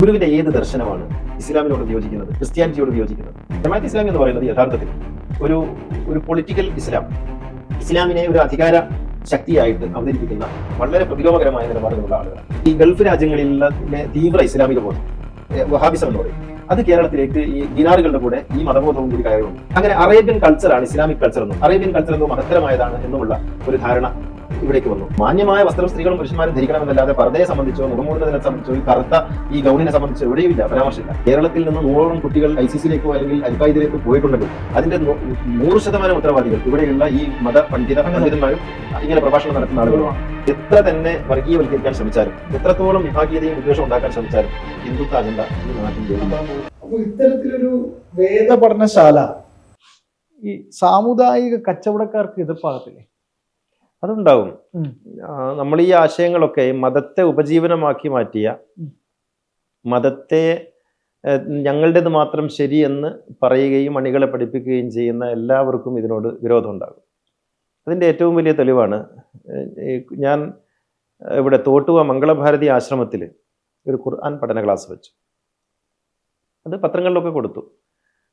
ഗുരുവിന്റെ ഏത് ദർശനമാണ് ഇസ്ലാമിനോട് വിയോജിക്കുന്നത് ക്രിസ്ത്യാനിറ്റിയോട് വിയോജിക്കുന്നത്? ജമാഅത്ത് ഇസ്ലാമി എന്ന് പറയുന്നത് യഥാർത്ഥത്തിൽ ഒരു ഒരു പൊളിറ്റിക്കൽ ഇസ്ലാം ഇസ്ലാമിനെ ഒരു അധികാര ശക്തിയായിട്ട് അവതരിപ്പിക്കുന്ന വളരെ പ്രതിലോമകരമായ നിലപാടുകളുള്ള ആളുകളാണ്. ഈ ഗൾഫ് രാജ്യങ്ങളിലുള്ള തീവ്ര ഇസ്ലാമിക ബോധം വഹാബിസം എന്ന് പറയും. അത് കേരളത്തിലേക്ക് ഈ ദിനാറുകളുടെ കൂടെ ഈ മതബോധവും കൂടി കയറുന്നു. അങ്ങനെ അറേബ്യൻ കൾച്ചറാണ് ഇസ്ലാമിക് കൾച്ചർ എന്നും അറേബ്യൻ കൾച്ചർ എന്നും മഹത്തരമായതാണ് എന്നുമുള്ള ഒരു ധാരണ ഇവിടേക്ക് വന്നു. മാന്യമായ വസ്ത്രം സ്ത്രീകളും പുരുഷന്മാരും ധരിക്കണമെന്നല്ലാതെ പർദ്ദയെ സംബന്ധിച്ചോ മുഖമൂടുന്നതിനെ സംബന്ധിച്ചോ ഈ കറുത്ത ഈ ഗൗണിനെ സംബന്ധിച്ചോ എവിടെയുമില്ല. പരാമർശമില്ല. കേരളത്തിൽ നിന്ന് നൂറോളം കുട്ടികൾ ഐ സി സിയിലേക്കോ അല്ലെങ്കിൽ അൽഖായിദിലേക്കോ പോയിട്ടുണ്ടെങ്കിൽ അതിന്റെ നൂറ് ശതമാനം ഉത്തരവാദികൾ ഇവിടെയുള്ള ഈ മത പണ്ഡിത പണ്ഡിതന്മാരും ഇങ്ങനെ പ്രഭാഷണം നടത്തുന്ന ആളുകളുമാണ് എത്ര തന്നെ വർഗീയവൽക്കരിക്കാൻ ശ്രമിച്ചാലും എത്രത്തോളം വിഭാഗീയതയും ഉദ്ദേശം ഉണ്ടാക്കാൻ ശ്രമിച്ചാലും ഹിന്ദുത്വ അജണ്ട ഈ നാട്ടിൽ അപ്പോൾ അപ്പൊ ഇത്തരത്തിലൊരു വേദ പഠനശാല ഈ സാമുദായിക കച്ചവടക്കാർക്ക് എതിർപ്പാകത്തില്ലേ? അതുണ്ടാവും. നമ്മൾ ഈ ആശയങ്ങളൊക്കെ മതത്തെ ഉപജീവനമാക്കി മാറ്റിയ മതത്തെ ഞങ്ങളുടേത് മാത്രം ശരിയെന്ന് പറയുകയും അണികളെ പഠിപ്പിക്കുകയും ചെയ്യുന്ന എല്ലാവർക്കും ഇതിനോട് വിരോധം ഉണ്ടാകും അതിന്റെ ഏറ്റവും വലിയ തെളിവാണ് ഞാൻ ഇവിടെ തോട്ടുവ മംഗളഭാരതി ആശ്രമത്തിൽ ഒരു ഖുർആൻ പഠന ക്ലാസ് വെച്ചു. അത് പത്രങ്ങളിലൊക്കെ കൊടുത്തു.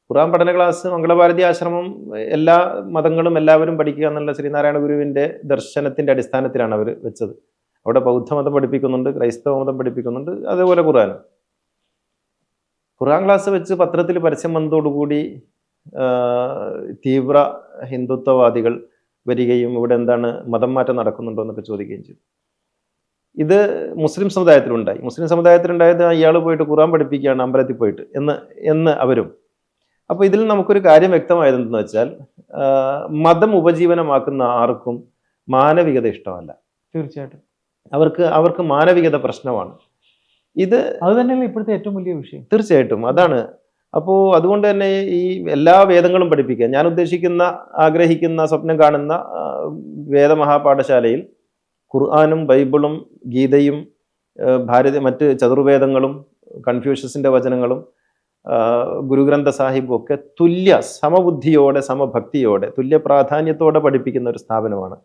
ഖുർആൻ പഠന ക്ലാസ് മംഗളഭാരതി ആശ്രമം എല്ലാ മതങ്ങളും എല്ലാവരും പഠിക്കുക എന്നുള്ള ശ്രീനാരായണ ഗുരുവിന്റെ ദർശനത്തിന്റെ അടിസ്ഥാനത്തിലാണ് അവർ വെച്ചത്. അവിടെ ബൗദ്ധമതം പഠിപ്പിക്കുന്നുണ്ട് ക്രൈസ്തവ മതം പഠിപ്പിക്കുന്നുണ്ട് അതേപോലെ ഖുർആൻ. ഖുറാൻ ക്ലാസ് വെച്ച് പത്രത്തിൽ പരസ്യം വന്നതോടുകൂടി തീവ്ര ഹിന്ദുത്വവാദികൾ വരികയും ഇവിടെ എന്താണ് മതം മാറ്റം നടക്കുന്നുണ്ടോ എന്നൊക്കെ ചോദിക്കുകയും ചെയ്തു. ഇത് മുസ്ലിം സമുദായത്തിലുണ്ടായി. മുസ്ലിം സമുദായത്തിലുണ്ടായത് ഇയാൾ പോയിട്ട് ഖുറാൻ പഠിപ്പിക്കുകയാണ് അമ്പലത്തിൽ പോയിട്ട് എന്ന് എന്ന് അവരും അപ്പോൾ ഇതിൽ നമുക്കൊരു കാര്യം വ്യക്തമായത് എന്തെന്ന് വെച്ചാൽ മതം ഉപജീവനമാക്കുന്ന ആർക്കും മാനവികത ഇഷ്ടമല്ല. തീർച്ചയായിട്ടും. അവർക്ക് അവർക്ക് മാനവികത പ്രശ്നമാണ്. ഇത് അത് തന്നെയല്ലേ ഇപ്പോഴത്തെ ഏറ്റവും വലിയ വിഷയം. തീർച്ചയായിട്ടും അതാണ്. അപ്പോൾ അതുകൊണ്ട് തന്നെ ഈ എല്ലാ വേദങ്ങളും പഠിപ്പിക്കുക ഞാൻ ഉദ്ദേശിക്കുന്ന ആഗ്രഹിക്കുന്ന സ്വപ്നം കാണുന്ന വേദമഹാപാഠശാലയിൽ ഖുർആാനും ബൈബിളും ഗീതയും ഭാരത മറ്റ് ചതുർവേദങ്ങളും കൺഫ്യൂഷ്യസിന്റെ വചനങ്ങളും ഗുരുഗ്രന്ഥ സാഹിബും ഒക്കെ തുല്യ സമബുദ്ധിയോടെ സമഭക്തിയോടെ തുല്യ പ്രാധാന്യത്തോടെ പഠിപ്പിക്കുന്ന ഒരു സ്ഥാപനമാണ്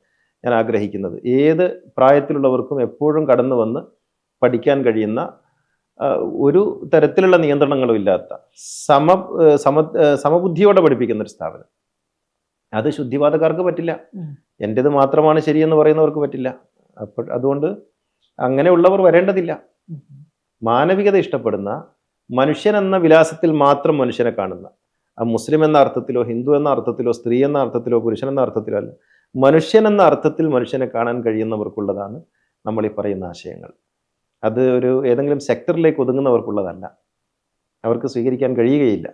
ഞാൻ ആഗ്രഹിക്കുന്നത്. ഏത് പ്രായത്തിലുള്ളവർക്കും എപ്പോഴും കടന്നു വന്ന് പഠിക്കാൻ കഴിയുന്ന ഒരു തരത്തിലുള്ള നിയന്ത്രണങ്ങളും ഇല്ലാത്ത സമ സമ സമബുദ്ധിയോടെ പഠിപ്പിക്കുന്ന ഒരു സ്ഥാപനം. അത് ശുദ്ധിവാദക്കാർക്ക് പറ്റില്ല. എന്റെത് മാത്രമാണ് ശരിയെന്ന് പറയുന്നവർക്ക് പറ്റില്ല. അപ്പോൾ അതുകൊണ്ട് അങ്ങനെയുള്ളവർ വരേണ്ടതില്ല. മാനവികത ഇഷ്ടപ്പെടുന്ന മനുഷ്യൻ എന്ന വിലാസത്തിൽ മാത്രം മനുഷ്യനെ കാണുന്ന. മുസ്ലിം എന്ന അർത്ഥത്തിലോ ഹിന്ദു എന്ന അർത്ഥത്തിലോ സ്ത്രീ എന്ന അർത്ഥത്തിലോ പുരുഷൻ എന്ന അർത്ഥത്തിലോ അല്ല മനുഷ്യൻ എന്ന അർത്ഥത്തിൽ മനുഷ്യനെ കാണാൻ കഴിയുന്നവർക്കുള്ളതാണ് നമ്മൾ ഈ പറയുന്ന ആശയങ്ങൾ. അത് ഒരു ഏതെങ്കിലും സെക്ടറിലേക്ക് ഒതുങ്ങുന്നവർക്കുള്ളതല്ല. അവർക്ക് സ്വീകരിക്കാൻ കഴിയുകയില്ല.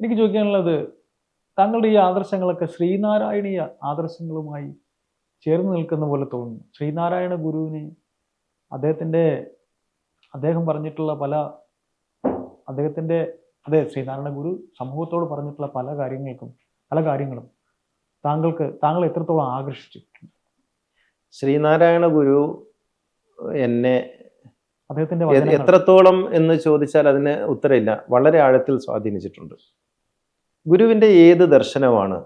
എനിക്ക് ചോദിക്കാനുള്ളത് താങ്കളുടെ ഈ ആദർശങ്ങളൊക്കെ ശ്രീനാരായണീയ ആദർശങ്ങളുമായി ചേർന്ന് നിൽക്കുന്ന പോലെ തോന്നുന്നു. ശ്രീനാരായണ ഗുരുവിനെ അദ്ദേഹത്തിന്റെ അദ്ദേഹം പറഞ്ഞിട്ടുള്ള പല അദ്ദേഹത്തിന്റെ അതെ ശ്രീനാരായണ ഗുരു സമൂഹത്തോട് പറഞ്ഞിട്ടുള്ള പല കാര്യങ്ങൾക്കും പല കാര്യങ്ങളും താങ്കൾക്ക് താങ്കൾ എത്രത്തോളം ആകർഷിച്ചു ശ്രീനാരായണ ഗുരു എന്നെ അദ്ദേഹത്തിന്റെ എത്രത്തോളം എന്ന് ചോദിച്ചാൽ അതിന് ഉത്തരമില്ല. വളരെ ആഴത്തിൽ സ്വാധീനിച്ചിട്ടുണ്ട്. ഗുരുവിന്റെ ഏത് ദർശനമാണ്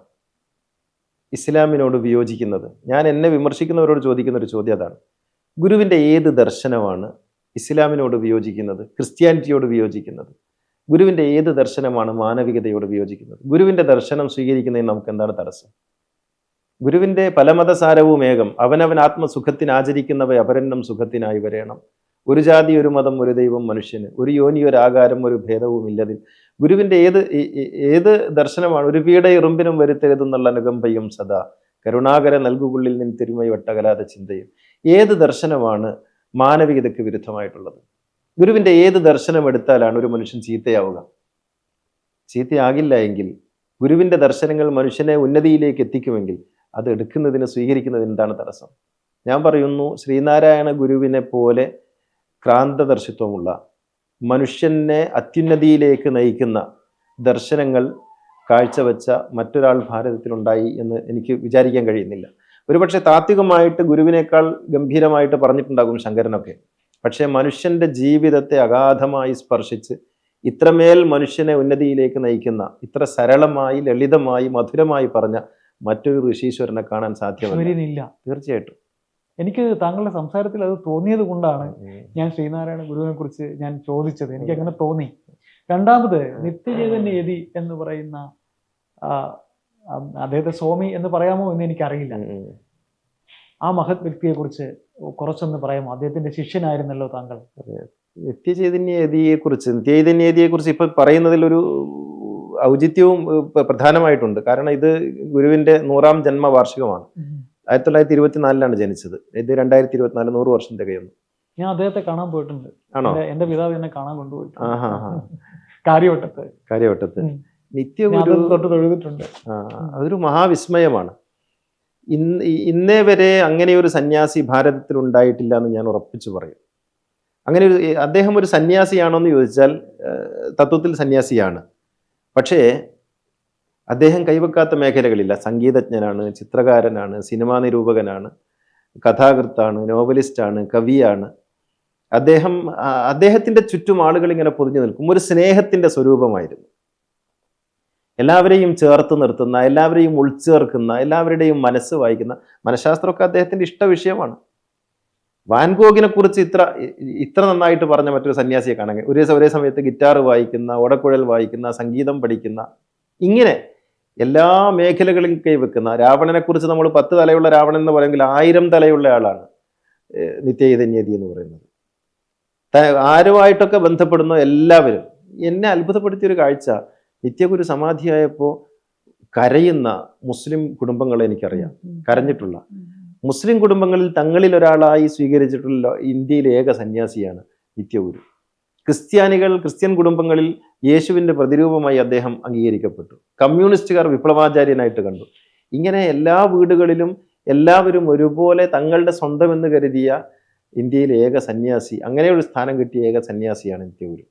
ഇസ്ലാമിനോട് വിയോജിക്കുന്നത്? ഞാൻ എന്നെ വിമർശിക്കുന്നവരോട് ചോദിക്കുന്ന ഒരു ചോദ്യം അതാണ്. ഗുരുവിന്റെ ഏത് ദർശനമാണ് ഇസ്ലാമിനോട് വിയോജിക്കുന്നത് ക്രിസ്ത്യാനിറ്റിയോട് വിയോജിക്കുന്നത് ഗുരുവിന്റെ ഏത് ദർശനമാണ് മാനവികതയോട് വിയോജിക്കുന്നത്? ഗുരുവിന്റെ ദർശനം സ്വീകരിക്കുന്നതിന് നമുക്ക് എന്താണ് തടസ്സം? ഗുരുവിന്റെ പലമതസാരവും ഏകം അവനവൻ ആത്മസുഖത്തിന് ആചരിക്കുന്നവ അപരന്നം സുഖത്തിനായി വരേണം. ഒരു ജാതി ഒരു മതം ഒരു ദൈവം മനുഷ്യന്. ഒരു യോനി ഒരു ആകാരം ഒരു ഭേദവും ഇല്ലതിൽ. ഗുരുവിന്റെ ഏത് ഏത് ദർശനമാണ്? ഒരു പീഡ ഇറുമ്പിനും വരുത്തരുതെന്നുള്ള അനുകമ്പയും സദാ. കരുണാകര നൽകുകുള്ളിൽ നിന്ന് തിരുമൈ ചിന്തയും. ഏത് ദർശനമാണ് മാനവികതയ്ക്ക് വിരുദ്ധമായിട്ടുള്ളത്. ഗുരുവിന്റെ ഏത് ദർശനം എടുത്താലാണ് ഒരു മനുഷ്യൻ ചീത്തയാവുക? ചീത്തയാകില്ല എങ്കിൽ ഗുരുവിന്റെ ദർശനങ്ങൾ മനുഷ്യനെ ഉന്നതിയിലേക്ക് എത്തിക്കുമെങ്കിൽ അത് എടുക്കുന്നതിന് സ്വീകരിക്കുന്നതിന് എന്താണ് തടസ്സം? ഞാൻ പറയുന്നു ശ്രീനാരായണ ഗുരുവിനെ പോലെ ക്രാന്തദർശിത്വമുള്ള മനുഷ്യനെ അത്യുന്നതിയിലേക്ക് നയിക്കുന്ന ദർശനങ്ങൾ കാഴ്ചവെച്ച മറ്റൊരാൾ ഭാരതത്തിലുണ്ടായി എന്ന് എനിക്ക് വിചാരിക്കാൻ കഴിയുന്നില്ല. ഒരുപക്ഷെ താത്വികമായിട്ട് ഗുരുവിനേക്കാൾ ഗംഭീരമായിട്ട് പറഞ്ഞിട്ടുണ്ടാകും ശങ്കരനൊക്കെ. പക്ഷേ മനുഷ്യന്റെ ജീവിതത്തെ അഗാധമായി സ്പർശിച്ച് ഇത്രമേൽ മനുഷ്യനെ ഉന്നതിയിലേക്ക് നയിക്കുന്ന ഇത്ര സരളമായി ലളിതമായി മധുരമായി പറഞ്ഞ മറ്റൊരു ഋഷീശ്വരനെ കാണാൻ സാധ്യമല്ല. തീർച്ചയായിട്ടും. എനിക്ക് താങ്കളുടെ സംസാരത്തിൽ അത് തോന്നിയത് കൊണ്ടാണ് ഞാൻ ശ്രീനാരായണ ഗുരുവിനെ കുറിച്ച് ഞാൻ ചോദിച്ചത്. എനിക്ക് അങ്ങനെ തോന്നി. രണ്ടാമത് നിത്യചൈതന്യയതി എന്ന് പറയുന്ന അദ്ദേഹത്തെ സ്വാമി എന്ന് പറയാമോ എന്ന് എനിക്കറിയില്ല. ആ മഹത് വ്യക്തിയെ കുറിച്ച് കുറച്ചൊന്ന് പറയാമോ? അദ്ദേഹത്തിന്റെ ശിഷ്യനായിരുന്നല്ലോ താങ്കൾ. നിത്യചൈതന്യതിയെ കുറിച്ച് നിത്യചൈതന്യതിയെ കുറിച്ച് ഇപ്പൊ പറയുന്നതിൽ ഒരു ഔചിത്യവും പ്രധാനമായിട്ടുണ്ട്. കാരണം ഇത് ഗുരുവിന്റെ നൂറാം ജന്മവാർഷികമാണ്. ആയിരത്തി തൊള്ളായിരത്തി ഇരുപത്തിനാലിലാണ് ജനിച്ചത്. ഇത് രണ്ടായിരത്തി ഇരുപത്തിനാല് നൂറ് വർഷം തികയുന്നു ഞാൻ അദ്ദേഹത്തെ കാണാൻ പോയിട്ടുണ്ട്. ആണോ? എന്റെ- പിതാവ് എന്നെ കാണാൻ ആഹാ. കാര്യവട്ടത്ത്. കാര്യവട്ടത്ത്. നിത്യഗുരു അത് തൊട്ട് തൊഴുതിട്ടുണ്ട്. അതൊരു മഹാവിസ്മയമാണ്. ഇന്ന് ഇന്നേ വരെ അങ്ങനെ ഒരു സന്യാസി ഭാരതത്തിൽ ഉണ്ടായിട്ടില്ല എന്ന് ഞാൻ ഉറപ്പിച്ചു പറയും. അങ്ങനെ ഒരു അദ്ദേഹം ഒരു സന്യാസിയാണോ എന്ന് ചോദിച്ചാൽ തത്വത്തിൽ സന്യാസിയാണ്. പക്ഷേ അദ്ദേഹം കൈവെക്കാത്ത മേഖലകളില്ല. സംഗീതജ്ഞനാണ് ചിത്രകാരനാണ് സിനിമാ നിരൂപകനാണ് കഥാകൃത്താണ് നോവലിസ്റ്റാണ് കവിയാണ്. അദ്ദേഹം അദ്ദേഹത്തിന്റെ അദ്ദേഹത്തിന്റെ ചുറ്റും ആളുകൾ ഇങ്ങനെ പൊതിഞ്ഞു നിൽക്കും. ഒരു സ്നേഹത്തിന്റെ സ്വരൂപമായിരുന്നു. എല്ലാവരെയും ചേർത്ത് നിർത്തുന്ന എല്ലാവരെയും ഉൾച്ചേർക്കുന്ന എല്ലാവരുടെയും മനസ്സ് വായിക്കുന്ന മനഃശാസ്ത്രമൊക്കെ അദ്ദേഹത്തിന്റെ ഇഷ്ട വിഷയമാണ് വാൻഗോഗിനെ കുറിച്ച് ഇത്ര ഇത്ര നന്നായിട്ട് പറഞ്ഞ മറ്റൊരു സന്യാസിയെ കാണാൻ. ഒരേ ഒരേ സമയത്ത് ഗിറ്റാർ വായിക്കുന്ന ഓടക്കുഴൽ വായിക്കുന്ന സംഗീതം പഠിക്കുന്ന ഇങ്ങനെ എല്ലാ മേഖലകളിലും കൈവെക്കുന്ന രാവണനെ കുറിച്ച് നമ്മൾ പത്ത് തലയുള്ള രാവണൻ എന്ന് പറയുമെങ്കിൽ ആയിരം തലയുള്ള ആളാണ് നിത്യചൈതന്യതി എന്ന് പറയുന്നത് ആരുമായിട്ടൊക്കെ ബന്ധപ്പെടുന്ന എല്ലാവരും എന്നെ അത്ഭുതപ്പെടുത്തിയ ഒരു കാഴ്ച നിത്യഗുരു സമാധിയായപ്പോൾ കരയുന്ന മുസ്ലിം കുടുംബങ്ങളെ എനിക്കറിയാം. കരഞ്ഞിട്ടുള്ള. മുസ്ലിം കുടുംബങ്ങളിൽ തങ്ങളിൽ ഒരാളായി സ്വീകരിച്ചിട്ടുള്ള ഇന്ത്യയിലെ ഏക സന്യാസിയാണ് നിത്യഗുരു ക്രിസ്ത്യാനികൾ ക്രിസ്ത്യൻ കുടുംബങ്ങളിൽ യേശുവിന്റെ പ്രതിരൂപമായി അദ്ദേഹം അംഗീകരിക്കപ്പെട്ടു. കമ്മ്യൂണിസ്റ്റുകാർ വിപ്ലവാചാര്യനായിട്ട് കണ്ടു. ഇങ്ങനെ എല്ലാ വീടുകളിലും എല്ലാവരും ഒരുപോലെ തങ്ങളുടെ സ്വന്തമെന്ന് കരുതിയ ഇന്ത്യയിലെ ഏക സന്യാസി അങ്ങനെ ഒരു സ്ഥാനം കിട്ടിയ ഏക സന്യാസിയാണ് നിത്യഗുരു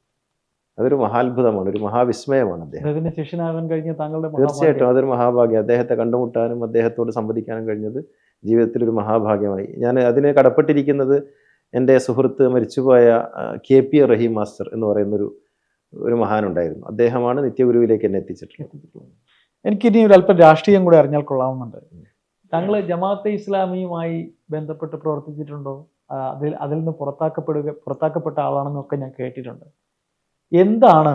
അതൊരു മഹാത്ഭുതമാണ് ഒരു മഹാവിസ്മയമാണ് അദ്ദേഹം. ശിഷ്യനാകാൻ കഴിഞ്ഞ താങ്കളുടെ തീർച്ചയായിട്ടും അതൊരു മഹാഭാഗ്യം. അദ്ദേഹത്തെ കണ്ടുമുട്ടാനും അദ്ദേഹത്തോട് സംവദിക്കാനും കഴിഞ്ഞത് ജീവിതത്തിൽ ഒരു മഹാഭാഗ്യമായി. ഞാൻ അതിനെ കടപ്പെട്ടിരിക്കുന്നത് എന്റെ സുഹൃത്ത് മരിച്ചുപോയ കെ പി റഹീം മാസ്റ്റർ എന്ന് പറയുന്നൊരു ഒരു മഹാനുണ്ടായിരുന്നു. അദ്ദേഹമാണ് നിത്യഗുരുവിലേക്ക് എന്നെ എത്തിച്ചിട്ടുള്ളത്. എനിക്കിനി ഒരു അല്പം രാഷ്ട്രീയം കൂടെ അറിഞ്ഞാൽ കൊള്ളാവുന്നുണ്ട്. താങ്കൾ ജമാഅത്തെ ഇസ്ലാമിയുമായി ബന്ധപ്പെട്ട് പ്രവർത്തിച്ചിട്ടുണ്ടോ? അതിൽ അതിൽ നിന്ന് പുറത്താക്കപ്പെടുക പുറത്താക്കപ്പെട്ട ആളാണെന്നൊക്കെ ഞാൻ കേട്ടിട്ടുണ്ട്. എന്താണ്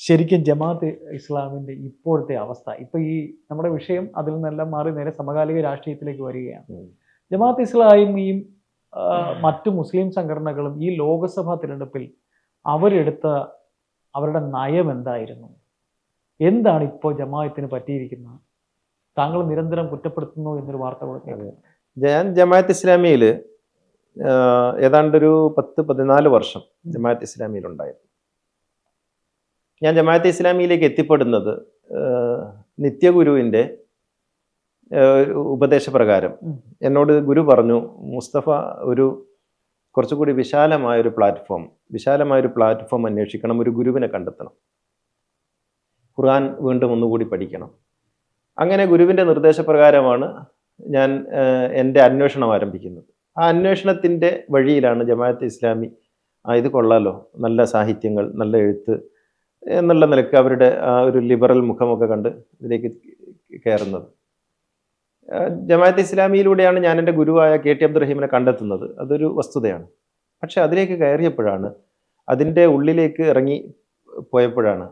ശരിക്കും ജമാഅത്ത് ഇസ്ലാമിന്റെ ഇപ്പോഴത്തെ അവസ്ഥ? ഇപ്പൊ ഈ നമ്മുടെ വിഷയം അതിൽ നിന്നെല്ലാം മാറി നേരെ സമകാലിക രാഷ്ട്രീയത്തിലേക്ക് വരികയാണ്. ജമാഅത്ത് ഇസ്ലാമിയും മറ്റു മുസ്ലിം സംഘടനകളും ഈ ലോക്സഭാ തിരഞ്ഞെടുപ്പിൽ അവരെടുത്ത അവരുടെ നയം എന്തായിരുന്നു? എന്താണ് ഇപ്പോൾ ജമാഅത്തിന് പറ്റിയിരിക്കുന്നത് താങ്കൾ നിരന്തരം കുറ്റപ്പെടുത്തുന്നു എന്നൊരു വാർത്ത കൊടുക്കുന്നത് ഞാൻ ജമാഅത്ത് ഇസ്ലാമിയിൽ ഏതാണ്ടൊരു പത്ത് പതിനാല് വർഷം ജമാഅത്ത് ഇസ്ലാമിയിലുണ്ടായിരുന്നു. ഞാൻ ജമാഅത്തെ ഇസ്ലാമിയിലേക്ക് എത്തിപ്പെടുന്നത് നിത്യഗുരുവിന്റെ ഉപദേശപ്രകാരം. എന്നോട് ഗുരു പറഞ്ഞു മുസ്തഫ ഒരു കുറച്ചുകൂടി വിശാലമായൊരു പ്ലാറ്റ്ഫോം വിശാലമായൊരു പ്ലാറ്റ്ഫോം അന്വേഷിക്കണം ഒരു ഗുരുവിനെ കണ്ടെത്തണം. ഖുർആൻ വീണ്ടും ഒന്നുകൂടി പഠിക്കണം. അങ്ങനെ ഗുരുവിന്റെ നിർദ്ദേശപ്രകാരമാണ് ഞാൻ എന്റെ അന്വേഷണം ആരംഭിക്കുന്നത്. ആ അന്വേഷണത്തിന്റെ വഴിയിലാണ് ജമാഅത്ത് ഇസ്ലാമി ആ ഇത് കൊള്ളാലോ. നല്ല സാഹിത്യങ്ങൾ നല്ല എഴുത്ത് എന്നുള്ള നിലയ്ക്ക് അവരുടെ ആ ഒരു ലിബറൽ മുഖമൊക്കെ കണ്ട് ഇതിലേക്ക് കയറുന്നത്. ജമാഅത്ത് ഇസ്ലാമിയിലൂടെയാണ് ഞാൻ എന്റെ ഗുരുവായ കെ ടി അബ്ദുറഹീമിനെ കണ്ടെത്തുന്നത്. അതൊരു വസ്തുതയാണ്. പക്ഷെ അതിലേക്ക് കയറിയപ്പോഴാണ് അതിന്റെ ഉള്ളിലേക്ക് ഇറങ്ങി പോയപ്പോഴാണ്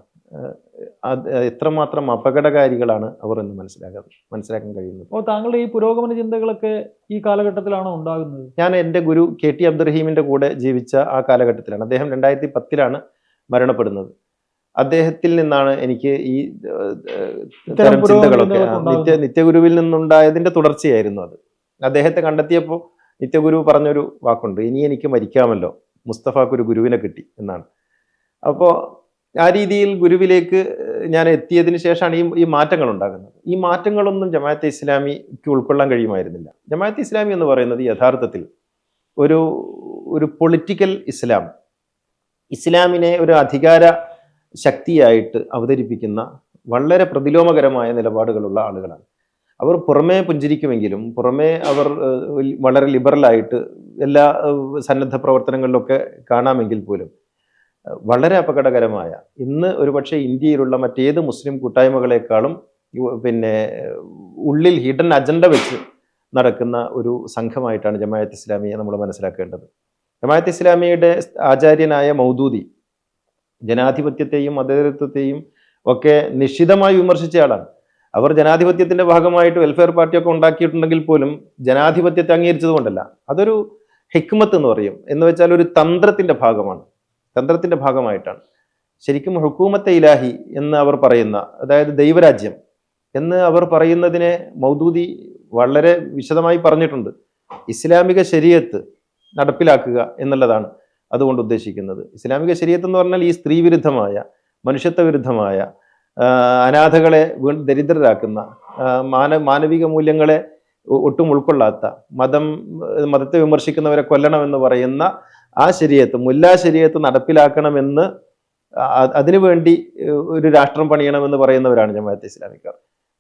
എത്രമാത്രം അപകടകാരികളാണ് അവർ എന്ന് മനസ്സിലാക്കാൻ മനസ്സിലാക്കാൻ കഴിയുന്നത്. അപ്പോൾ താങ്കളുടെ ഈ പുരോഗമന ചിന്തകളൊക്കെ ഈ കാലഘട്ടത്തിലാണോ ഉണ്ടാകുന്നത്? ഞാൻ എന്റെ ഗുരു കെ ടി അബ്ദുറഹീമിന്റെ കൂടെ ജീവിച്ച ആ കാലഘട്ടത്തിലാണ്. അദ്ദേഹം രണ്ടായിരത്തി പത്തിലാണ് മരണപ്പെടുന്നത്. അദ്ദേഹത്തിൽ നിന്നാണ് എനിക്ക് ഈ പുരോഗമന ചിന്തകളൊക്കെ. നിത്യ നിത്യഗുരുവിൽ നിന്നുണ്ടായതിന്റെ തുടർച്ചയായിരുന്നു അത്. അദ്ദേഹത്തെ കണ്ടെത്തിയപ്പോൾ നിത്യഗുരു പറഞ്ഞൊരു വാക്കുണ്ട് ഇനി എനിക്ക് മരിക്കാമല്ലോ. മുസ്തഫാക്ക് ഒരു ഗുരുവിനെ കിട്ടി എന്നാണ്. അപ്പോൾ ആ രീതിയിൽ ഗുരുവിലേക്ക് ഞാൻ എത്തിയതിന് ശേഷമാണ് ഈ ഈ മാറ്റങ്ങൾ ഉണ്ടാകുന്നത്. ഈ മാറ്റങ്ങളൊന്നും ജമാഅത്തെ ഇസ്ലാമിക്ക് ഉൾക്കൊള്ളാൻ കഴിയുമായിരുന്നില്ല. ജമാഅത്തെ ഇസ്ലാമി എന്ന് പറയുന്നത് യഥാർത്ഥത്തിൽ ഒരു ഒരു പൊളിറ്റിക്കൽ ഇസ്ലാം. ഇസ്ലാമിനെ ഒരു അധികാര ശക്തിയായിട്ട് അവതരിപ്പിക്കുന്ന വളരെ പ്രതിലോമകരമായ നിലപാടുകളുള്ള ആളുകളാണ്. അവർ പുറമേ പുഞ്ചിരിക്കുമെങ്കിലും പുറമേ അവർ വളരെ ലിബറലായിട്ട് എല്ലാ സന്നദ്ധ പ്രവർത്തനങ്ങളിലൊക്കെ കാണാമെങ്കിൽ പോലും വളരെ അപകടകരമായ ഇന്ന് ഒരുപക്ഷെ ഇന്ത്യയിലുള്ള മറ്റേത് മുസ്ലിം കൂട്ടായ്മകളെക്കാളും പിന്നെ ഉള്ളിൽ ഹിഡൻ അജണ്ട വെച്ച് നടക്കുന്ന ഒരു സംഘമായിട്ടാണ് ജമായത്ത് ഇസ്ലാമിയെ നമ്മൾ മനസ്സിലാക്കേണ്ടത്. ജമായത്ത് ഇസ്ലാമിയുടെ ആചാര്യനായ മൗദൂദി ജനാധിപത്യത്തെയും മതേതരത്വത്തെയും ഒക്കെ നിശ്ചിതമായി വിമർശിച്ചയാളാണ് അവർ ജനാധിപത്യത്തിന്റെ ഭാഗമായിട്ട് വെൽഫെയർ പാർട്ടിയൊക്കെ ഉണ്ടാക്കിയിട്ടുണ്ടെങ്കിൽ പോലും ജനാധിപത്യത്തെ അംഗീകരിച്ചതുകൊണ്ടല്ല അതൊരു ഹിക്മത്ത് എന്ന് പറയും. എന്ന് വെച്ചാൽ ഒരു തന്ത്രത്തിന്റെ ഭാഗമാണ്. തന്ത്രത്തിന്റെ ഭാഗമായിട്ടാണ്. ശരിക്കും ഹുക്കൂമത്തെ ഇലാഹി എന്ന് അവർ പറയുന്ന അതായത് ദൈവരാജ്യം എന്ന് അവർ പറയുന്നതിനെ മൗദൂദി വളരെ വിശദമായി പറഞ്ഞിട്ടുണ്ട്. ഇസ്ലാമിക ശരീരത്ത് നടപ്പിലാക്കുക എന്നുള്ളതാണ്. അതുകൊണ്ട് ഉദ്ദേശിക്കുന്നത്. ഇസ്ലാമിക ശരീരത്ത് എന്ന് പറഞ്ഞാൽ ഈ സ്ത്രീ വിരുദ്ധമായ മനുഷ്യത്വ വിരുദ്ധമായ അനാഥകളെ വീണ്ടും ദരിദ്രരാക്കുന്ന മാന മാനവിക മൂല്യങ്ങളെ ഒട്ടും ഉൾക്കൊള്ളാത്ത മതം മതത്തെ വിമർശിക്കുന്നവരെ കൊല്ലണമെന്ന് പറയുന്ന ആ ശരീരത്ത് മുല്ലാ ശരീരത്ത് നടപ്പിലാക്കണമെന്ന് അതിനുവേണ്ടി ഒരു രാഷ്ട്രം പണിയണമെന്ന് പറയുന്നവരാണ് ജമാഅത്ത് ഇസ്ലാമിക്കാർ.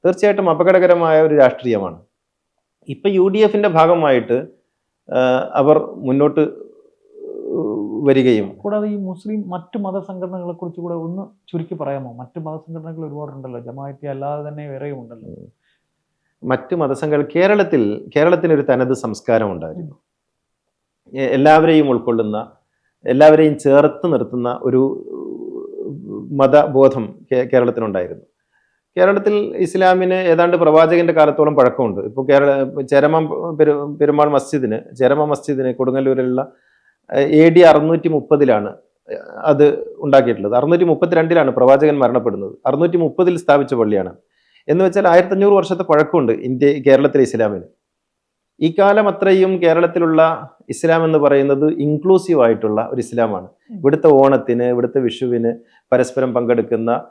തീർച്ചയായിട്ടും അപകടകരമായ ഒരു രാഷ്ട്രീയമാണ്. ഇപ്പൊ യു ഡി എഫിന്റെ ഭാഗമായിട്ട് അവർ മുന്നോട്ട് വരികയും കൂടാതെ ഈ മുസ്ലിം മറ്റു മതസംഘടനകളെ കുറിച്ച് കൂടെ ഒന്ന് ചുരുക്കി പറയാമോ? മറ്റു മതസംഘടനകൾ ഒരുപാടുണ്ടല്ലോ. ജമാഅത്തി അല്ലാതെ തന്നെ വേറെയും ഉണ്ടല്ലോ. മറ്റു മതസംഘടന കേരളത്തിൽ കേരളത്തിന് ഒരു തനത് സംസ്കാരം ഉണ്ടായിരുന്നു എല്ലാവരെയും ഉൾക്കൊള്ളുന്ന എല്ലാവരെയും ചേർത്ത് നിർത്തുന്ന ഒരു മതബോധം കേരളത്തിനുണ്ടായിരുന്നു. കേരളത്തിൽ ഇസ്ലാമിന് ഏതാണ്ട് പ്രവാചകന്റെ കാലത്തോളം പഴക്കമുണ്ട്. ഇപ്പോൾ കേരള ചേരമ പെരു പെരുമാൾ മസ്ജിദിന് ചേരമ മസ്ജിദിന് കൊടുങ്ങല്ലൂരിലുള്ള എ ഡി അറുന്നൂറ്റി മുപ്പതിലാണ് അത് ഉണ്ടാക്കിയിട്ടുള്ളത്. അറുന്നൂറ്റി മുപ്പത്തിരണ്ടിലാണ് പ്രവാചകൻ മരണപ്പെടുന്നത്. അറുന്നൂറ്റി മുപ്പതിൽ സ്ഥാപിച്ച പള്ളിയാണ്. എന്ന് വെച്ചാൽ ആയിരത്തഞ്ഞൂറ് വർഷത്തെ പഴക്കമുണ്ട് ഇന്ത്യ കേരളത്തിലെ ഇസ്ലാമിന്. ഈ കാലം അത്രയും കേരളത്തിലുള്ള ഇസ്ലാം എന്ന് പറയുന്നത് ഇൻക്ലൂസീവ് ആയിട്ടുള്ള ഒരു ഇസ്ലാമാണ്. ഇവിടുത്തെ ഓണത്തിന് ഇവിടുത്തെ വിഷുവിന് പരസ്പരം പങ്കെടുക്കുന്ന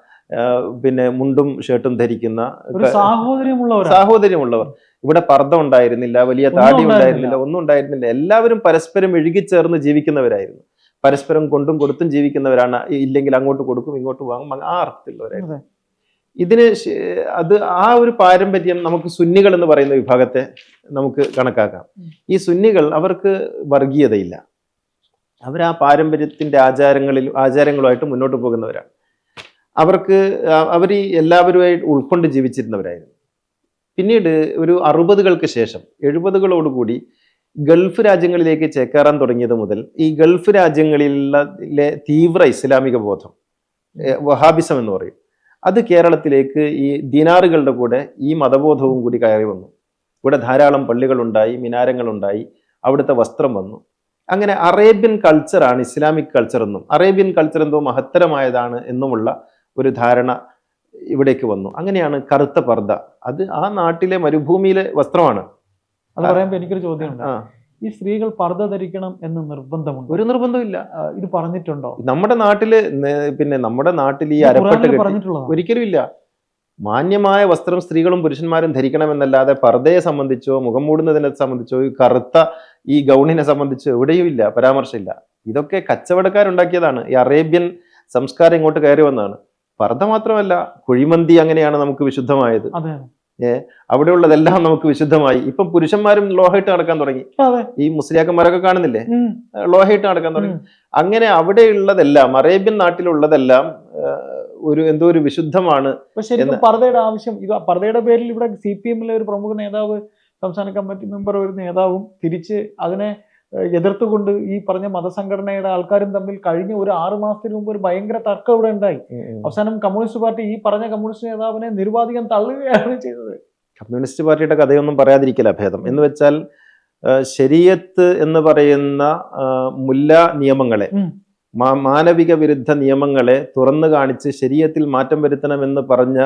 പിന്നെ മുണ്ടും ഷർട്ടും ധരിക്കുന്ന ഒരു സാഹോദര്യമുള്ളവരാണ്. സാഹോദര്യമുള്ളവർ. ഇവിടെ പർദ്ദ ഉണ്ടായിരുന്നില്ല വലിയ താടി ഉണ്ടായിരുന്നില്ല. ഒന്നും ഉണ്ടായിരുന്നില്ല. എല്ലാവരും പരസ്പരം ഇഴുകിച്ചേർന്ന് ജീവിക്കുന്നവരായിരുന്നു. പരസ്പരം കൊണ്ടും കൊടുത്തും ജീവിക്കുന്നവരാണ്. ഇല്ലെങ്കിൽ അങ്ങോട്ട് കൊടുക്കും ഇങ്ങോട്ട് വാങ്ങും ആ അർത്ഥത്തിലുള്ളവരായിരുന്നു. ഇതിന് അത് ആ ഒരു പാരമ്പര്യം നമുക്ക് സുന്നികൾ എന്ന് പറയുന്ന വിഭാഗത്തെ നമുക്ക് കണക്കാക്കാം. ഈ സുന്നികൾ അവർക്ക് വർഗീയതയില്ല. അവർ ആ പാരമ്പര്യത്തിന്റെ ആചാരങ്ങളിൽ ആചാരങ്ങളുമായിട്ട് മുന്നോട്ട് പോകുന്നവരാണ്. അവർക്ക് അവർ ഈ എല്ലാവരുമായിട്ട് ഉൾക്കൊണ്ട് ജീവിച്ചിരുന്നവരായിരുന്നു. പിന്നീട് ഒരു അറുപതുകൾക്ക് ശേഷം എഴുപതുകളോടുകൂടി ഗൾഫ് രാജ്യങ്ങളിലേക്ക് ചേക്കേറാൻ തുടങ്ങിയത് മുതൽ ഈ ഗൾഫ് രാജ്യങ്ങളിലെ തീവ്ര ഇസ്ലാമിക ബോധം വഹാബിസം എന്ന് പറയും. അത് കേരളത്തിലേക്ക് ഈ ദിനാറുകളുടെ കൂടെ ഈ മതബോധവും കൂടി കയറി വന്നു. ഇവിടെ ധാരാളം പള്ളികളുണ്ടായി മിനാരങ്ങളുണ്ടായി അവിടുത്തെ വസ്ത്രം വന്നു. അങ്ങനെ അറേബ്യൻ കൾച്ചറാണ് ഇസ്ലാമിക് കൾച്ചർ എന്നും അറേബ്യൻ കൾച്ചർ എന്തോ മഹത്തരമായതാണ് എന്നുമുള്ള ഒരു ധാരണ ഇവിടേക്ക് വന്നു. അങ്ങനെയാണ് കറുത്ത പർദ്ദ. അത് ആ നാട്ടിലെ മരുഭൂമിയിലെ വസ്ത്രമാണ്. അത് പറയുമ്പോൾ എനിക്കൊരു ചോദ്യമുണ്ട്. ഈ സ്ത്രീകൾ പർദ്ദ ധരിക്കണം എന്ന് നിർബന്ധമുണ്ട്? ഒരു നിർബന്ധമില്ല ഇത് പറഞ്ഞിട്ടുണ്ടോ? നമ്മുടെ നാട്ടിൽ പിന്നെ നമ്മുടെ നാട്ടിൽ ഈ അരപ്പെട്ട് ഒരിക്കലും ഇല്ല. മാന്യമായ വസ്ത്രം സ്ത്രീകളും പുരുഷന്മാരും ധരിക്കണം എന്നല്ലാതെ പർദ്ദയെ സംബന്ധിച്ചോ മുഖം മൂടുന്നതിനെ സംബന്ധിച്ചോ ഈ കറുത്ത ഈ ഗൗണിനെ സംബന്ധിച്ചോ എവിടെയും ഇല്ല. പരാമർശമില്ല. ഇതൊക്കെ കച്ചവടക്കാരുണ്ടാക്കിയതാണ്. ഈ അറേബ്യൻ സംസ്കാരം ഇങ്ങോട്ട് കയറി വന്നതാണ്. പർദ്ദ മാത്രമല്ല കുഴിമന്തി അങ്ങനെയാണ് നമുക്ക് വിശുദ്ധമായത്. അതെ അവിടെയുള്ളതെല്ലാം നമുക്ക് വിശുദ്ധമായി. ഇപ്പം പുരുഷന്മാരും ലോഹയിട്ട് നടക്കാൻ തുടങ്ങി. ഈ മുസ്ലിയാക്കന്മാരൊക്കെ കാണുന്നില്ലേ? ലോഹയിട്ട് നടക്കാൻ തുടങ്ങി. അങ്ങനെ അവിടെയുള്ളതെല്ലാം അറേബ്യൻ നാട്ടിലുള്ളതെല്ലാം ഒരു എന്തോ ഒരു വിശുദ്ധമാണ് പർദയുടെ ആവശ്യം ഇത് പർദ്ദയുടെ പേരിൽ ഇവിടെ സി പി എമ്മിലെ ഒരു പ്രമുഖ നേതാവ് സംസ്ഥാന കമ്മിറ്റി മെമ്പർ ഒരു നേതാവും തിരിച്ച് അതിനെ ഏഹ്, എതിർത്തുകൊണ്ട് ഈ പറഞ്ഞ മതസംഘടനയുടെ ആൾക്കാരും തമ്മിൽ കഴിഞ്ഞ ഒരു ആറു മാസത്തിന് മുമ്പ് ഒരു ഭയങ്കര തർക്കം ഇവിടെ ഉണ്ടായി. അവസാനം കമ്മ്യൂണിസ്റ്റ് പാർട്ടി ഈ പറഞ്ഞ കമ്മ്യൂണിസ്റ്റ് നേതാവിനെ നിർവാധികം തള്ളുകയാണ് ചെയ്തത്. കമ്മ്യൂണിസ്റ്റ് പാർട്ടിയുടെ കഥയൊന്നും പറയാതിരിക്കില്ല ഭേദം. എന്ന് വെച്ചാൽ ശരീരത്ത് എന്ന് പറയുന്ന മുല്ല നിയമങ്ങളെ മാനവിക വിരുദ്ധ നിയമങ്ങളെ തുറന്നു കാണിച്ച് ശരീരത്തിൽ മാറ്റം വരുത്തണമെന്ന് പറഞ്ഞ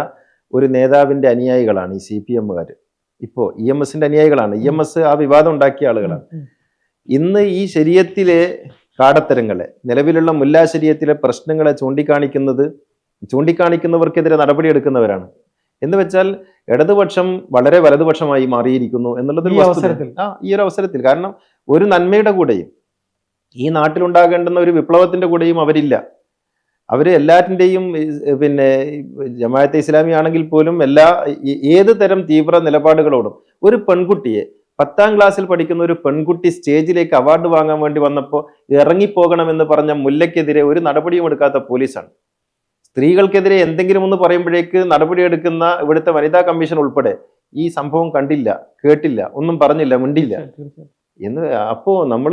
ഒരു നേതാവിന്റെ അനുയായികളാണ് ഈ സി പി എമ്മുകാർ ഇപ്പോ ഇ എം എസിന്റെ അനുയായികളാണ്. ഇ എം എസ് ആ വിവാദം ഉണ്ടാക്കിയ ആളുകളാണ്. ഇന്ന് ഈ ശരീരത്തിലെ കാടത്തരങ്ങളെ നിലവിലുള്ള മുല്ലാ ശരീരത്തിലെ പ്രശ്നങ്ങളെ ചൂണ്ടിക്കാണിക്കുന്നത് ചൂണ്ടിക്കാണിക്കുന്നവർക്കെതിരെ നടപടിയെടുക്കുന്നവരാണ്. എന്ന് വെച്ചാൽ ഇടതുപക്ഷം വളരെ വലതുപക്ഷമായി മാറിയിരിക്കുന്നു എന്നുള്ളത് ഈ അവസരത്തിൽ. ആ ഈ ഒരു അവസരത്തിൽ. കാരണം ഒരു നന്മയുടെ കൂടെയും ഈ നാട്ടിലുണ്ടാകേണ്ടുന്ന ഒരു വിപ്ലവത്തിന്റെ കൂടെയും അവരില്ല. അവർ എല്ലാറ്റിന്റെയും പിന്നെ ജമാഅത്തെ ഇസ്ലാമി ആണെങ്കിൽ പോലും എല്ലാ ഏത് തരം തീവ്ര നിലപാടുകളോടും ഒരു പെൺകുട്ടിയെ പത്താം ക്ലാസ്സിൽ പഠിക്കുന്ന ഒരു പെൺകുട്ടി സ്റ്റേജിലേക്ക് അവാർഡ് വാങ്ങാൻ വേണ്ടി വന്നപ്പോൾ ഇറങ്ങിപ്പോകണമെന്ന് പറഞ്ഞ മുല്ലയ്ക്കെതിരെ ഒരു നടപടിയും എടുക്കാത്ത പോലീസാണ്. സ്ത്രീകൾക്കെതിരെ എന്തെങ്കിലും ഒന്ന് പറയുമ്പോഴേക്ക് നടപടിയെടുക്കുന്ന ഇവിടുത്തെ വനിതാ കമ്മീഷൻ ഉൾപ്പെടെ ഈ സംഭവം കണ്ടില്ല കേട്ടില്ല ഒന്നും പറഞ്ഞില്ല മിണ്ടില്ല എന്ന് അപ്പോ നമ്മൾ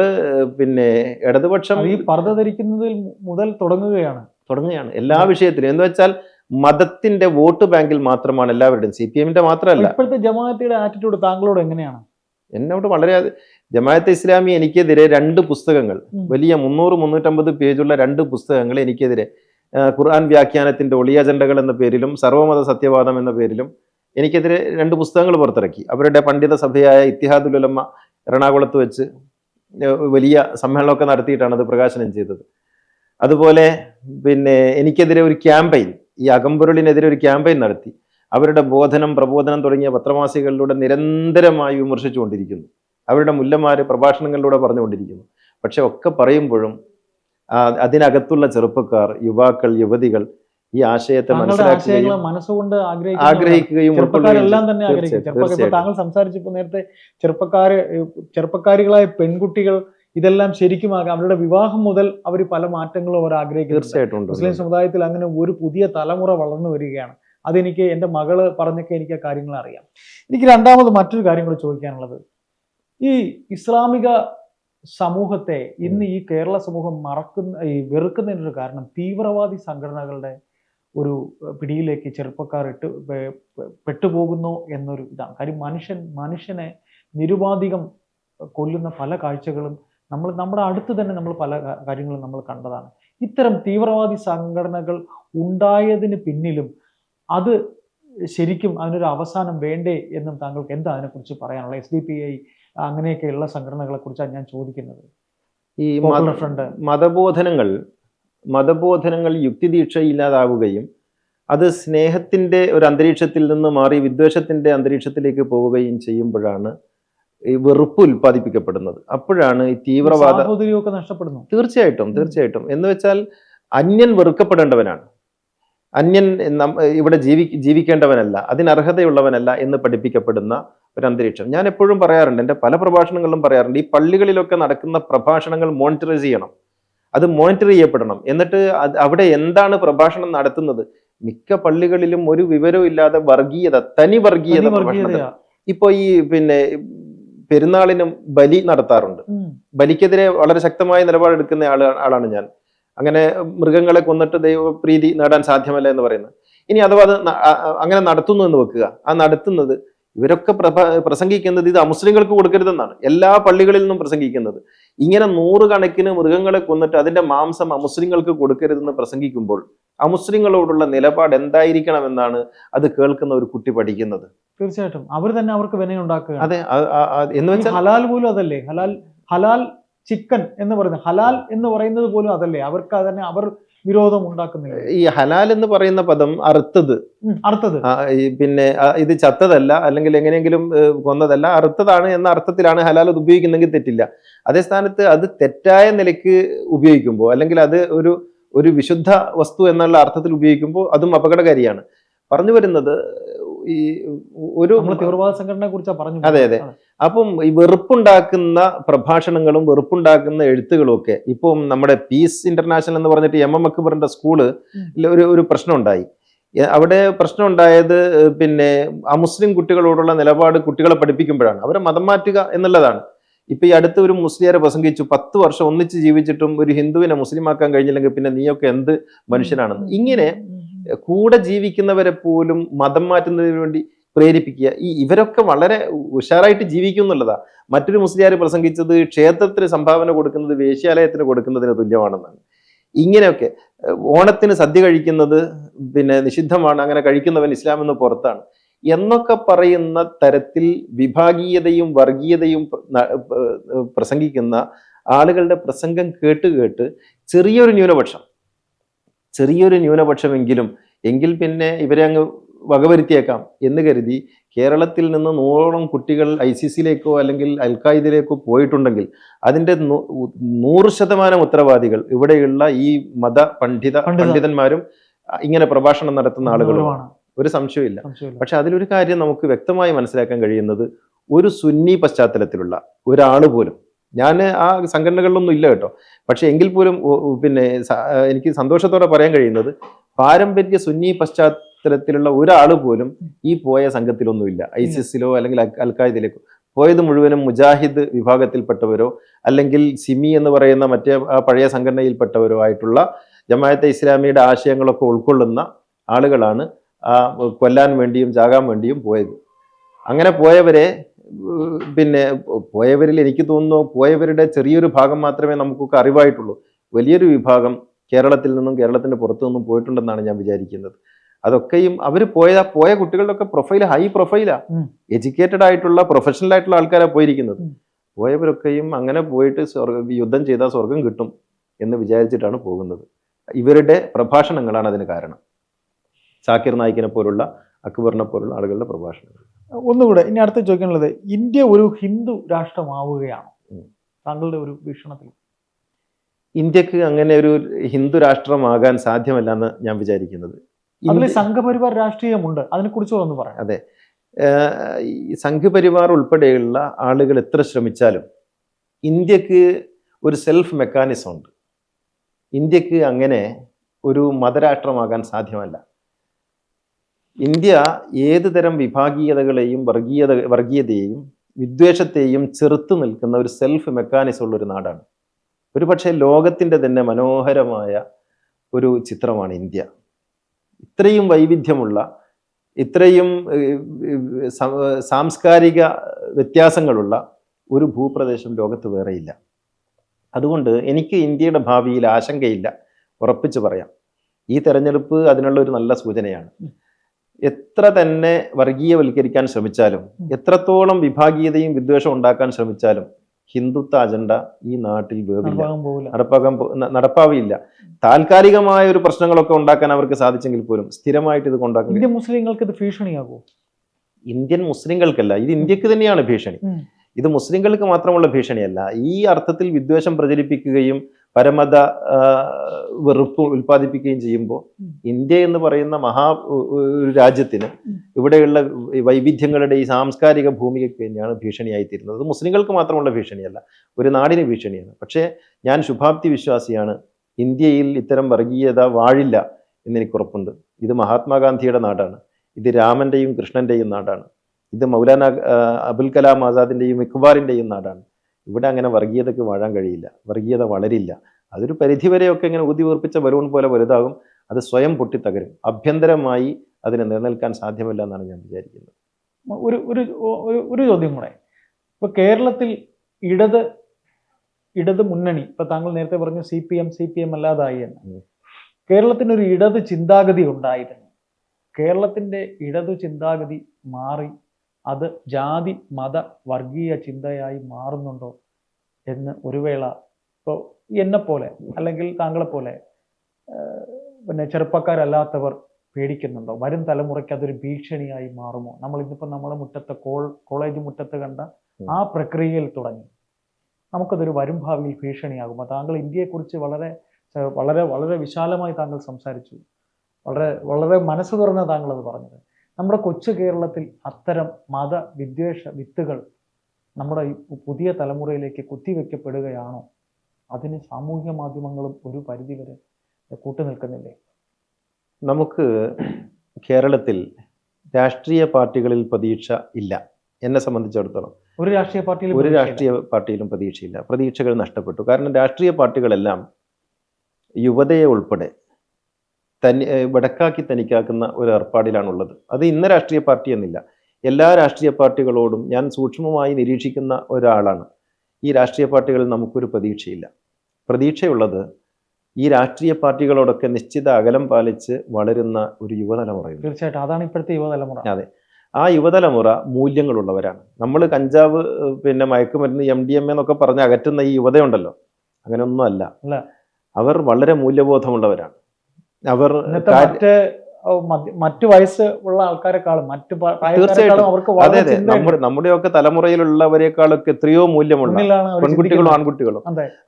പിന്നെ ഇടതുപക്ഷം ഈ പർദ്ധ ധരിക്കുന്നതിൽ മുതൽ തുടങ്ങുകയാണ്. തുടങ്ങുകയാണ് എല്ലാ വിഷയത്തിലും. എന്ന് വെച്ചാൽ മതത്തിന്റെ വോട്ട് ബാങ്കിൽ മാത്രമാണ് എല്ലാവരുടെയും. സി പി എമ്മിന്റെ മാത്രമല്ല. ഇപ്പോഴത്തെ ജമാഅത്തിയുടെ ആറ്റിറ്റ്യൂഡ് താങ്കളോട് എങ്ങനെയാണ്? എന്നോട് വളരെ ജമാഅത്തെ ഇസ്ലാമി എനിക്കെതിരെ രണ്ട് പുസ്തകങ്ങൾ. വലിയ മുന്നൂറ് മുന്നൂറ്റമ്പത് പേജുള്ള രണ്ട് പുസ്തകങ്ങൾ എനിക്കെതിരെ ഖുർആൻ വ്യാഖ്യാനത്തിന്റെ ഒളി അജണ്ടകൾ എന്ന പേരിലും സർവമത സത്യവാദം എന്ന പേരിലും എനിക്കെതിരെ രണ്ട് പുസ്തകങ്ങൾ പുറത്തിറക്കി. അവരുടെ പണ്ഡിത സഭയായ ഇത്തിഹാദുൽ ഉലമ എറണാകുളത്ത് വെച്ച് വലിയ സമ്മേളനമൊക്കെ നടത്തിയിട്ടാണ് അത് പ്രകാശനം ചെയ്തത്. അതുപോലെ പിന്നെ എനിക്കെതിരെ ഒരു ക്യാമ്പയിൻ ഈ അകമ്പൊരുളിനെതിരെ ഒരു ക്യാമ്പയിൻ നടത്തി. അവരുടെ ബോധനം പ്രബോധനം തുടങ്ങിയ പത്രമാസികളിലൂടെ നിരന്തരമായി വിമർശിച്ചുകൊണ്ടിരിക്കുന്നു. അവരുടെ മുല്ലന്മാർ പ്രഭാഷണങ്ങളിലൂടെ പറഞ്ഞുകൊണ്ടിരിക്കുന്നു. പക്ഷെ ഒക്കെ പറയുമ്പോഴും അതിനകത്തുള്ള ചെറുപ്പക്കാർ യുവാക്കൾ യുവതികൾ ഈ ആശയത്തെ മനസ്സിലാക്കുകയും മനസ്സുകൊണ്ട് ആഗ്രഹിക്കുകയും എല്ലാം ചെറുപ്പക്കാരെല്ലാം തന്നെ ആഗ്രഹിക്കും. താങ്കൾ സംസാരിച്ചപ്പോൾ നേരത്തെ ചെറുപ്പക്കാര് ചെറുപ്പക്കാരികളായ പെൺകുട്ടികൾ ഇതെല്ലാം ശരിക്കും ആകാം അവരുടെ വിവാഹം മുതൽ അവർ പല മാറ്റങ്ങളും അവർ ആഗ്രഹിക്കുന്നു തീർച്ചയായിട്ടും മുസ്ലിം സമുദായത്തിൽ അങ്ങനെ ഒരു പുതിയ തലമുറ വളർന്നു വരികയാണ്. അതെനിക്ക് എന്റെ മകൾ പറഞ്ഞൊക്കെ എനിക്ക് ആ കാര്യങ്ങൾ അറിയാം. എനിക്ക് രണ്ടാമത് മറ്റൊരു കാര്യം കൂടി ചോദിക്കാനുള്ളത്. ഈ ഇസ്ലാമിക സമൂഹത്തെ ഇന്ന് ഈ കേരള സമൂഹം മറക്കുന്ന ഈ വെറുക്കുന്നതിനൊരു കാരണം തീവ്രവാദി സംഘടനകളുടെ ഒരു പിടിയിലേക്ക് ചെറുപ്പക്കാർ ഇട്ട് പെട്ടുപോകുന്നു എന്നൊരു ഇതാണ്. കാര്യം മനുഷ്യൻ മനുഷ്യനെ നിരുപാധികം കൊല്ലുന്ന പല കാഴ്ചകളും നമ്മൾ നമ്മുടെ അടുത്ത് തന്നെ നമ്മൾ പല കാര്യങ്ങളും നമ്മൾ കണ്ടതാണ്. ഇത്തരം തീവ്രവാദി സംഘടനകൾ ഉണ്ടായതിന് പിന്നിലും അത് ശരിക്കും അതിനൊരു അവസാനം വേണ്ടേ എന്നും താങ്കൾക്ക് എന്താ അതിനെക്കുറിച്ച് പറയാനുള്ള എസ് ഡി പി ഐ അങ്ങനെയൊക്കെയുള്ള സംഘടനകളെ കുറിച്ചാണ് ഞാൻ ചോദിക്കുന്നത്. ഈ ഫ്രണ്ട് മതബോധനങ്ങൾ മതബോധനങ്ങൾ യുക്തിദീക്ഷയില്ലാതാവുകയും അത് സ്നേഹത്തിന്റെ ഒരു അന്തരീക്ഷത്തിൽ നിന്ന് മാറി വിദ്വേഷത്തിന്റെ അന്തരീക്ഷത്തിലേക്ക് പോവുകയും ചെയ്യുമ്പോഴാണ് ഈ വെറുപ്പ് ഉൽപ്പാദിപ്പിക്കപ്പെടുന്നത്. അപ്പോഴാണ് ഈ തീവ്രവാദ നഷ്ടപ്പെടുന്നു. തീർച്ചയായിട്ടും തീർച്ചയായിട്ടും. എന്ന് വെച്ചാൽ അന്യൻ വെറുക്കപ്പെടേണ്ടവനാണ്. അന്യൻ ഇവിടെ ജീവി ജീവിക്കേണ്ടവനല്ല അതിനർഹതയുള്ളവനല്ല എന്ന് പഠിപ്പിക്കപ്പെടുന്ന ഒരു അന്തരീക്ഷം ഞാൻ എപ്പോഴും പറയാറുണ്ട് എന്റെ പല പ്രഭാഷണങ്ങളിലും പറയാറുണ്ട് ഈ പള്ളികളിലൊക്കെ നടക്കുന്ന പ്രഭാഷണങ്ങൾ മോണിറ്റർ ചെയ്യണം. അത് മോണിറ്റർ ചെയ്യപ്പെടണം. എന്നിട്ട് അത് അവിടെ എന്താണ് പ്രഭാഷണം നടത്തുന്നത്? മിക്ക പള്ളികളിലും ഒരു വിവരവും ഇല്ലാതെ വർഗീയത തനി വർഗീയത ഇപ്പൊ ഈ പിന്നെ പെരുന്നാളിനും ബലി നടത്താറുണ്ട്. ബലിക്കെതിരെ വളരെ ശക്തമായ നിലപാടെടുക്കുന്ന ആൾ ആളാണ് ഞാൻ. അങ്ങനെ മൃഗങ്ങളെ കൊന്നിട്ട് ദൈവപ്രീതി നേടാൻ സാധ്യമല്ല എന്ന് പറയുന്നത്. ഇനി അഥവാ അത് അങ്ങനെ നടത്തുന്നു എന്ന് വെക്കുക. ആ നടത്തുന്നത് ഇവരൊക്കെ പ്രസംഗിക്കുന്നത് ഇത് അമുസ്ലിങ്ങൾക്ക് കൊടുക്കരുതെന്നാണ്. എല്ലാ പള്ളികളിൽ നിന്നും പ്രസംഗിക്കുന്നത്. ഇങ്ങനെ നൂറുകണക്കിന് മൃഗങ്ങളെ കൊന്നിട്ട് അതിന്റെ മാംസം അമുസ്ലിങ്ങൾക്ക് കൊടുക്കരുതെന്ന് പ്രസംഗിക്കുമ്പോൾ അമുസ്ലിങ്ങളോടുള്ള നിലപാട് എന്തായിരിക്കണമെന്നാണ് അത് കേൾക്കുന്ന ഒരു കുട്ടി പഠിക്കുന്നത്. തീർച്ചയായിട്ടും. അവർ തന്നെ അവർക്ക് വിനയുണ്ടാക്കുക അതെ എന്ന് വെച്ചാൽ ഹലാൽ പോലും അതല്ലേ? ഹലാൽ ഹലാൽ ചിക്കൻ എന്ന് പറയുന്നത് ഹലാൽ എന്ന് പറയുന്നത് പോലും അതല്ലേ? അവർക്ക് അതന്നെ അവർ വിരോധം ഉണ്ടാക്കുന്നില്ല. ഈ ഹലാൽ എന്ന് പറയുന്ന പദം അറുത്തത്. ഈ പിന്നെ ഇത് ചത്തതല്ല അല്ലെങ്കിൽ എങ്ങനെയെങ്കിലും കൊന്നതല്ല. അറുത്തതാണ് എന്ന അർത്ഥത്തിലാണ് ഹലാൽ അത് ഉപയോഗിക്കുന്നെങ്കിൽ തെറ്റില്ല. അതേ സ്ഥാനത്ത് അത് തെറ്റായ നിലയ്ക്ക് ഉപയോഗിക്കുമ്പോൾ അല്ലെങ്കിൽ അത് ഒരു ഒരു വിശുദ്ധ വസ്തു എന്നുള്ള അർത്ഥത്തിൽ ഉപയോഗിക്കുമ്പോൾ അതും അപകടകാരിയാണ്. പറഞ്ഞു വരുന്നത് ഈ ഒരു തീവ്രവാദ സംഘടനയെ കുറിച്ചാണ് പറഞ്ഞു അതെ, അതെ. അപ്പം ഈ വെറുപ്പുണ്ടാക്കുന്ന പ്രഭാഷണങ്ങളും വെറുപ്പുണ്ടാക്കുന്ന എഴുത്തുകളും ഒക്കെ ഇപ്പം നമ്മുടെ പീസ് ഇന്റർനാഷണൽ എന്ന് പറഞ്ഞിട്ട് എം എം അക്ബറിന്റെ സ്കൂൾ ഒരു ഒരു പ്രശ്നം ഉണ്ടായി അവിടെ പ്രശ്നം ഉണ്ടായത് പിന്നെ അമുസ്ലിം കുട്ടികളോടുള്ള നിലപാട് കുട്ടികളെ പഠിപ്പിക്കുമ്പോഴാണ്. അവരെ മതം മാറ്റുക എന്നുള്ളതാണ്. ഇപ്പൊ ഈ അടുത്ത് ഒരു മുസ്ലിയാരെ പ്രസംഗിച്ചു. പത്ത് വർഷം ഒന്നിച്ച് ജീവിച്ചിട്ടും ഒരു ഹിന്ദുവിനെ മുസ്ലിമാക്കാൻ കഴിഞ്ഞില്ലെങ്കിൽ പിന്നെ നീയൊക്കെ എന്ത് മനുഷ്യനാണെന്ന്. ഇങ്ങനെ കൂടെ ജീവിക്കുന്നവരെ പോലും മതം മാറ്റുന്നതിന് വേണ്ടി പ്രേരിപ്പിക്കുക. ഈ ഇവരൊക്കെ വളരെ ഉഷാറായിട്ട് ജീവിക്കും എന്നുള്ളതാ. മറ്റൊരു മുസ്ലിയാർ പ്രസംഗിച്ചത് ക്ഷേത്രത്തിന് സംഭാവന കൊടുക്കുന്നത് വേശ്യാലയത്തിന് കൊടുക്കുന്നതിന് തുല്യമാണെന്നാണ്. ഇങ്ങനെയൊക്കെ ഓണത്തിന് സദ്യ കഴിക്കുന്നത് പിന്നെ നിഷിദ്ധമാണ് അങ്ങനെ കഴിക്കുന്നവൻ ഇസ്ലാം എന്ന് പുറത്താണ്. എന്നൊക്കെ പറയുന്ന തരത്തിൽ വിഭാഗീയതയും വർഗീയതയും പ്രസംഗിക്കുന്ന ആളുകളുടെ പ്രസംഗം കേട്ട് കേട്ട് ചെറിയൊരു ന്യൂനപക്ഷം. ചെറിയൊരു ന്യൂനപക്ഷമെങ്കിലും എങ്കിൽ പിന്നെ ഇവരെ അങ്ങ് വകവരുത്തിയേക്കാം എന്ന് കരുതി കേരളത്തിൽ നിന്ന് നൂറോളം കുട്ടികൾ ഐ സി സിയിലേക്കോ അല്ലെങ്കിൽ അൽഖായിദിലേക്കോ പോയിട്ടുണ്ടെങ്കിൽ അതിന്റെ നൂറ് ശതമാനം ഉത്തരവാദികൾ ഇവിടെയുള്ള ഈ മത പണ്ഡിത പണ്ഡിത. പണ്ഡിതന്മാരും ഇങ്ങനെ പ്രഭാഷണം നടത്തുന്ന ആളുകളുമാണ് ഒരു സംശയമില്ല പക്ഷെ അതിലൊരു കാര്യം നമുക്ക് വ്യക്തമായി മനസ്സിലാക്കാൻ കഴിയുന്നത് ഒരു സുന്നി പശ്ചാത്തലത്തിലുള്ള ഒരാൾ പോലും ഞാൻ ആ സംഘടനകളിലൊന്നും ഇല്ല കേട്ടോ. പക്ഷെ എങ്കിൽ പോലും പിന്നെ എനിക്ക് സന്തോഷത്തോടെ പറയാൻ കഴിയുന്നത് പാരമ്പര്യ സുന്നി പശ്ചാത്തലത്തിലുള്ള ഒരാൾ പോലും ഈ പോയ സംഘത്തിലൊന്നുമില്ല ഐസിസിലോ അല്ലെങ്കിൽ അൽ- അൽഖായിദിലേക്കോ പോയത് മുഴുവനും മുജാഹിദ് വിഭാഗത്തിൽപ്പെട്ടവരോ അല്ലെങ്കിൽ സിമി എന്ന് പറയുന്ന മറ്റേ പഴയ സംഘടനയിൽപ്പെട്ടവരോ ആയിട്ടുള്ള ജമായത്തെ ഇസ്ലാമിയുടെ ആശയങ്ങളൊക്കെ ഉൾക്കൊള്ളുന്ന ആളുകളാണ് ആ കൊല്ലാൻ വേണ്ടിയും ചാകാൻ വേണ്ടിയും പോയത്. അങ്ങനെ പോയവരെ പിന്നെ പോയവരിൽ എനിക്ക് തോന്നുന്നു പോയവരുടെ ചെറിയൊരു ഭാഗം മാത്രമേ നമുക്കൊക്കെ അറിവായിട്ടുള്ളൂ. വലിയൊരു വിഭാഗം കേരളത്തിൽ നിന്നും കേരളത്തിന്റെ പുറത്തു നിന്നും പോയിട്ടുണ്ടെന്നാണ് ഞാൻ വിചാരിക്കുന്നത്. അതൊക്കെയും അവർ പോയ പോയ കുട്ടികളുടെയൊക്കെ പ്രൊഫൈൽ ഹൈ പ്രൊഫൈലാ. എഡ്യൂക്കേറ്റഡ് ആയിട്ടുള്ള പ്രൊഫഷണൽ ആയിട്ടുള്ള ആൾക്കാരാണ് പോയിരിക്കുന്നത്. പോയവരൊക്കെയും അങ്ങനെ പോയിട്ട് സ്വർഗ യുദ്ധം ചെയ്താൽ സ്വർഗം കിട്ടും എന്ന് വിചാരിച്ചിട്ടാണ് പോകുന്നത്. ഇവരുടെ പ്രഭാഷണങ്ങളാണ് അതിന് കാരണം. സാക്കിർ നായിക്കിനെ പോലുള്ള അക്ബറിനെ പോലുള്ള ആളുകളുടെ പ്രഭാഷണങ്ങൾ. ഒന്നുകൂടെ ഇനി അടുത്ത് ചോദിക്കാനുള്ളത് ഇന്ത്യ ഒരു ഹിന്ദു രാഷ്ട്രമാവുകയാണ്. താങ്കളുടെ ഒരു വീക്ഷണത്തിൽ. ഇന്ത്യയ്ക്ക് അങ്ങനെ ഒരു ഹിന്ദു രാഷ്ട്രമാകാൻ സാധ്യമല്ല എന്ന് ഞാൻ വിചാരിക്കുന്നത്. അതിൽ സംഘപരിവാർ രാഷ്ട്രീയമുണ്ട് അതിനെക്കുറിച്ച് ഒന്ന് പറയാം. അതെ. സംഘപരിവാർ ഉൾപ്പെടെയുള്ള ആളുകൾ എത്ര ശ്രമിച്ചാലും ഇന്ത്യയ്ക്ക് ഒരു സെൽഫ് മെക്കാനിസം ഉണ്ട്. ഇന്ത്യയ്ക്ക് അങ്ങനെ ഒരു മതരാഷ്ട്രമാകാൻ സാധ്യമല്ല. ഇന്ത്യ ഏത് തരം വിഭാഗീയതകളെയും വർഗീയത വർഗീയതയെയും വിദ്വേഷത്തെയും ചെറുത്തു നിൽക്കുന്ന ഒരു സെൽഫ് മെക്കാനിസം ഉള്ള ഒരു നാടാണ്. ഒരുപക്ഷെ ലോകത്തിന്റെ തന്നെ മനോഹരമായ ഒരു ചിത്രമാണ് ഇന്ത്യ. ഇത്രയും വൈവിധ്യമുള്ള ഇത്രയും സാംസ്കാരിക വ്യത്യാസങ്ങളുള്ള ഒരു ഭൂപ്രദേശം ലോകത്ത് വേറെയില്ല. അതുകൊണ്ട് എനിക്ക് ഇന്ത്യയുടെ ഭാവിയിൽ ആശങ്കയില്ല. ഉറപ്പിച്ചു പറയാം. ഈ തെരഞ്ഞെടുപ്പ് അതിനുള്ള ഒരു നല്ല സൂചനയാണ്. എത്ര തന്നെ വർഗീയവൽക്കരിക്കാൻ ശ്രമിച്ചാലും എത്രത്തോളം വിഭാഗീയതയും വിദ്വേഷവും ഉണ്ടാക്കാൻ ശ്രമിച്ചാലും ഹിന്ദുത്വ അജണ്ട ഈ നാട്ടിൽ നടപ്പാകാൻ നടപ്പാക്കാൻ നടപ്പാവില്ല താൽക്കാലികമായ ഒരു പ്രശ്നങ്ങളൊക്കെ ഉണ്ടാക്കാൻ അവർക്ക് സാധിച്ചെങ്കിൽ പോലും സ്ഥിരമായിട്ട് ഇത് കൊണ്ടാക്കാൻ ഇന്ത്യൻ മുസ്ലിങ്ങൾക്ക് ഇത് ഭീഷണിയാകുമോ? ഇന്ത്യൻ മുസ്ലിങ്ങൾക്കല്ല ഇത് ഇന്ത്യയ്ക്ക് തന്നെയാണ് ഭീഷണി. ഇത് മുസ്ലിങ്ങൾക്ക് മാത്രമുള്ള ഭീഷണിയല്ല ഈ അർത്ഥത്തിൽ വിദ്വേഷം പ്രചരിപ്പിക്കുകയും പരമത വെറുപ്പ് ഉൽപ്പാദിപ്പിക്കുകയും ചെയ്യുമ്പോൾ ഇന്ത്യ എന്ന് പറയുന്ന മഹാ ഒരു രാജ്യത്തിന് ഇവിടെയുള്ള വൈവിധ്യങ്ങളുടെ ഈ സാംസ്കാരിക ഭൂമികയ്ക്ക് തന്നെയാണ് ഭീഷണിയായിത്തീരുന്നത്. അത് മുസ്ലിങ്ങൾക്ക് മാത്രമുള്ള ഭീഷണിയല്ല ഒരു നാടിന് ഭീഷണിയാണ്. പക്ഷേ ഞാൻ ശുഭാപ്തി വിശ്വാസിയാണ്. ഇന്ത്യയിൽ ഇത്തരം വർഗീയത വാഴില്ല എന്നെനിക്ക് ഉറപ്പുണ്ട് ഇത് മഹാത്മാഗാന്ധിയുടെ നാടാണ്. ഇത് രാമന്റെയും കൃഷ്ണന്റെയും നാടാണ്. ഇത് മൗലാന അബുൽ കലാം ആസാദിന്റെയും ഇഖ്ബാറിന്റെയും നാടാണ്. ഇവിടെ അങ്ങനെ വർഗീയതയ്ക്ക് വാഴാൻ കഴിയില്ല. വർഗീയത വളരില്ല. അതൊരു പരിധിവരെയൊക്കെ ഇങ്ങനെ ഊതി വീർപ്പിച്ച ബലൂൺ പോലെ വലുതാകും. അത് സ്വയം പൊട്ടിത്തകരും. ആഭ്യന്തരമായി അതിന് നിലനിൽക്കാൻ സാധ്യമല്ല എന്നാണ് ഞാൻ വിചാരിക്കുന്നത്. ഒരു ഒരു ഒരു- ചോദ്യം കൂടെ. ഇപ്പൊ കേരളത്തിൽ ഇടത് ഇടത് മുന്നണി ഇപ്പൊ താങ്കൾ നേരത്തെ പറഞ്ഞു C P M C P M അല്ലാതായി എന്ന്. കേരളത്തിനൊരു ഇടത് ചിന്താഗതി ഉണ്ടായിരുന്നു. കേരളത്തിന്റെ ഇടതു ചിന്താഗതി മാറി അത് ജാതി മത വർഗീയ ചിന്തയായി മാറുന്നുണ്ടോ എന്ന് ഒരു വേള ഇപ്പോൾ എന്നെപ്പോലെ അല്ലെങ്കിൽ താങ്കളെപ്പോലെ പിന്നെ ചെറുപ്പക്കാരല്ലാത്തവർ പേടിക്കുന്നുണ്ടോ? വരും തലമുറയ്ക്ക് അതൊരു ഭീഷണിയായി മാറുമോ? നമ്മൾ ഇന്നിപ്പോൾ നമ്മളെ മുറ്റത്ത് കോൾ കോളേജ് മുറ്റത്ത് കണ്ട ആ പ്രക്രിയയിൽ തുടങ്ങി. നമുക്കതൊരു വരും ഭാവിയിൽ ഭീഷണിയാകുമോ താങ്കൾ ഇന്ത്യയെക്കുറിച്ച് വളരെ വളരെ വളരെ വിശാലമായി താങ്കൾ സംസാരിച്ചു. വളരെ വളരെ മനസ്സ് തുറന്ന താങ്കൾ അത് പറഞ്ഞത്. നമ്മുടെ കൊച്ചു കേരളത്തിൽ അത്തരം മത വിദ്വേഷ വിത്തുകൾ നമ്മുടെ പുതിയ തലമുറയിലേക്ക് കുത്തിവെക്കപ്പെടുകയാണോ? അതിന് സാമൂഹ്യ മാധ്യമങ്ങളും ഒരു പരിധിവരെ കൂട്ടുനിൽക്കുന്നില്ലേ നമുക്ക് കേരളത്തിൽ രാഷ്ട്രീയ പാർട്ടികളിൽ പ്രതീക്ഷ ഇല്ല. എന്നെ സംബന്ധിച്ചിടത്തോളം. ഒരു രാഷ്ട്രീയ പാർട്ടിയിൽ ഒരു രാഷ്ട്രീയ പാർട്ടിയിലും പ്രതീക്ഷയില്ല. പ്രതീക്ഷകൾ നഷ്ടപ്പെട്ടു. കാരണം രാഷ്ട്രീയ പാർട്ടികളെല്ലാം യുവതയെ ഉൾപ്പെടെ തനി വടക്കാക്കി തനിക്കാക്കുന്ന ഒരു ഏർപ്പാടിലാണുള്ളത് അത് ഇന്ന രാഷ്ട്രീയ പാർട്ടി എന്നില്ല. എല്ലാ രാഷ്ട്രീയ പാർട്ടികളോടും ഞാൻ സൂക്ഷ്മമായി നിരീക്ഷിക്കുന്ന ഒരാളാണ്. ഈ രാഷ്ട്രീയ പാർട്ടികളിൽ നമുക്കൊരു പ്രതീക്ഷയില്ല. പ്രതീക്ഷയുള്ളത് ഈ രാഷ്ട്രീയ പാർട്ടികളോടൊക്കെ നിശ്ചിത അകലം പാലിച്ച് വളരുന്ന ഒരു യുവതലമുറയുണ്ട് തീർച്ചയായിട്ടും. അതാണ് ഇപ്പോഴത്തെ യുവതലമുറ. അതെ. ആ യുവതലമുറ മൂല്യങ്ങളുള്ളവരാണ്. നമ്മൾ കഞ്ചാവ് പിന്നെ മയക്കുമരുന്ന് എം ഡി എം എന്നൊക്കെ പറഞ്ഞ് അകറ്റുന്ന ഈ യുവതയുണ്ടല്ലോ. അങ്ങനെയൊന്നും അല്ല. അവർ വളരെ മൂല്യബോധമുള്ളവരാണ്. അവർ മറ്റ് വയസ്സ് ഉള്ള ആൾക്കാരെക്കാളും മറ്റു തീർച്ചയായിട്ടും. അവർക്ക് അതെ വളരെ അതെ നമ്മുടെ നമ്മുടെയൊക്കെ തലമുറയിലുള്ളവരെക്കാളൊക്കെ എത്രയോ മൂല്യമുള്ള പെൺകുട്ടികളും ആൺകുട്ടികളും.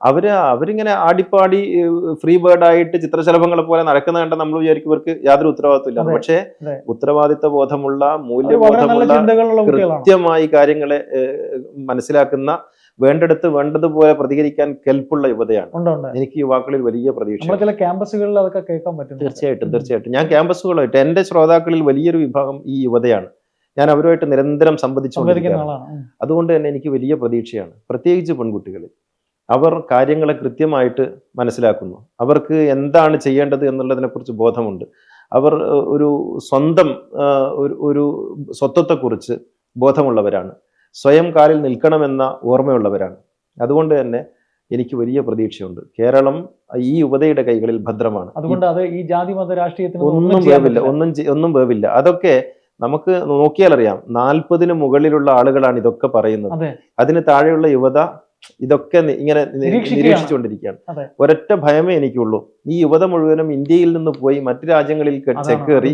അവർ അവരിങ്ങനെ ആടിപ്പാടി ഫ്രീ ബേർഡ് ആയിട്ട് ചിത്രശലഭങ്ങളെ പോലെ നടക്കുന്ന കണ്ട നമ്മൾ വിചാരിക്കും ഇവർക്ക് യാതൊരു ഉത്തരവാദിത്വം ഇല്ല അതെ, പക്ഷേ ഉത്തരവാദിത്വ ഉത്തരവാദിത്ത ബോധമുള്ള മൂല്യബോധമുള്ള കൃത്യമായി കാര്യങ്ങളെ മനസ്സിലാക്കുന്ന വേണ്ടടുത്ത് വേണ്ടതുപോലെ പ്രതികരിക്കാൻ കെൽപ്പുള്ള യുവതയാണ്. എനിക്ക് യുവാക്കളിൽ വലിയ പ്രതീക്ഷ ചില ക്യാമ്പസുകളിൽ അതൊക്കെ കേൾക്കാൻ പറ്റും തീർച്ചയായിട്ടും തീർച്ചയായിട്ടും. ഞാൻ ക്യാമ്പസുകളായിട്ട് എന്റെ ശ്രോതാക്കളിൽ വലിയൊരു വിഭാഗം ഈ യുവതയാണ്. ഞാൻ അവരുമായിട്ട് നിരന്തരം സംവദിച്ചുകൊണ്ടിരിക്കുകയാണ്. അതുകൊണ്ട് തന്നെ എനിക്ക് വലിയ പ്രതീക്ഷയാണ്. പ്രത്യേകിച്ച് പെൺകുട്ടികളിൽ. അവർ കാര്യങ്ങളെ കൃത്യമായിട്ട് മനസ്സിലാക്കുന്നു. അവർക്ക് എന്താണ് ചെയ്യേണ്ടത് എന്നുള്ളതിനെക്കുറിച്ച് ബോധമുണ്ട്. അവർ ഒരു സ്വന്തം ഒരു സ്വത്വത്തെക്കുറിച്ച് ബോധമുള്ളവരാണ്. സ്വയം കാലിൽ നിൽക്കണമെന്ന ഓർമ്മയുള്ളവരാണ്. അതുകൊണ്ട് തന്നെ എനിക്ക് വലിയ പ്രതീക്ഷയുണ്ട്. കേരളം ഈ യുവതയുടെ കൈകളിൽ ഭദ്രമാണ്. അതുകൊണ്ട് അത് ഈ ജാതി മത രാഷ്ട്രീയത്തിന് ഒന്നും വേവില്ല. ഒന്നും ഒന്നും വേവില്ല. അതൊക്കെ നമുക്ക് നോക്കിയാൽ അറിയാം നാൽപ്പതിന് മുകളിലുള്ള ആളുകളാണ് ഇതൊക്കെ പറയുന്നത്. അതെ. അതിന് താഴെയുള്ള യുവത ഇതൊക്കെ ഇങ്ങനെ നിരീക്ഷിച്ചുകൊണ്ടിരിക്കുകയാണ്. ഒരൊറ്റ ഭയമേ എനിക്കുള്ളൂ. ഈ യുവത മുഴുവനും ഇന്ത്യയിൽ നിന്ന് പോയി മറ്റു രാജ്യങ്ങളിൽ ചെക്കേറി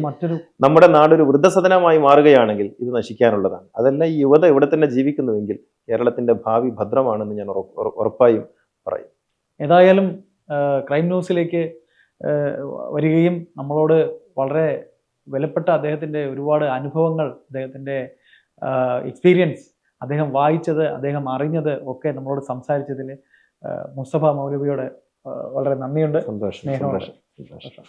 നമ്മുടെ നാടൊരു വൃദ്ധസദനമായി മാറുകയാണെങ്കിൽ ഇത് നശിക്കാനുള്ളതാണ്. അതല്ല ഈ യുവത ഇവിടെ തന്നെ ജീവിക്കുന്നുവെങ്കിൽ കേരളത്തിന്റെ ഭാവി ഭദ്രമാണെന്ന് ഞാൻ ഉറപ്പായും പറയും. ഏതായാലും ക്രൈം ന്യൂസിലേക്ക് വരികയും നമ്മളോട് വളരെ വിലപ്പെട്ട അദ്ദേഹത്തിന്റെ ഒരുപാട് അനുഭവങ്ങൾ അദ്ദേഹത്തിന്റെ എക്സ്പീരിയൻസ് അദ്ദേഹം വായിച്ചത് അദ്ദേഹം അറിഞ്ഞത് ഒക്കെ നമ്മളോട് സംസാരിച്ചതിൽ മുസ്തഫ മൗലവിയോട് വളരെ നന്ദിയുണ്ട്. സന്തോഷം സന്തോഷം സന്തോഷം.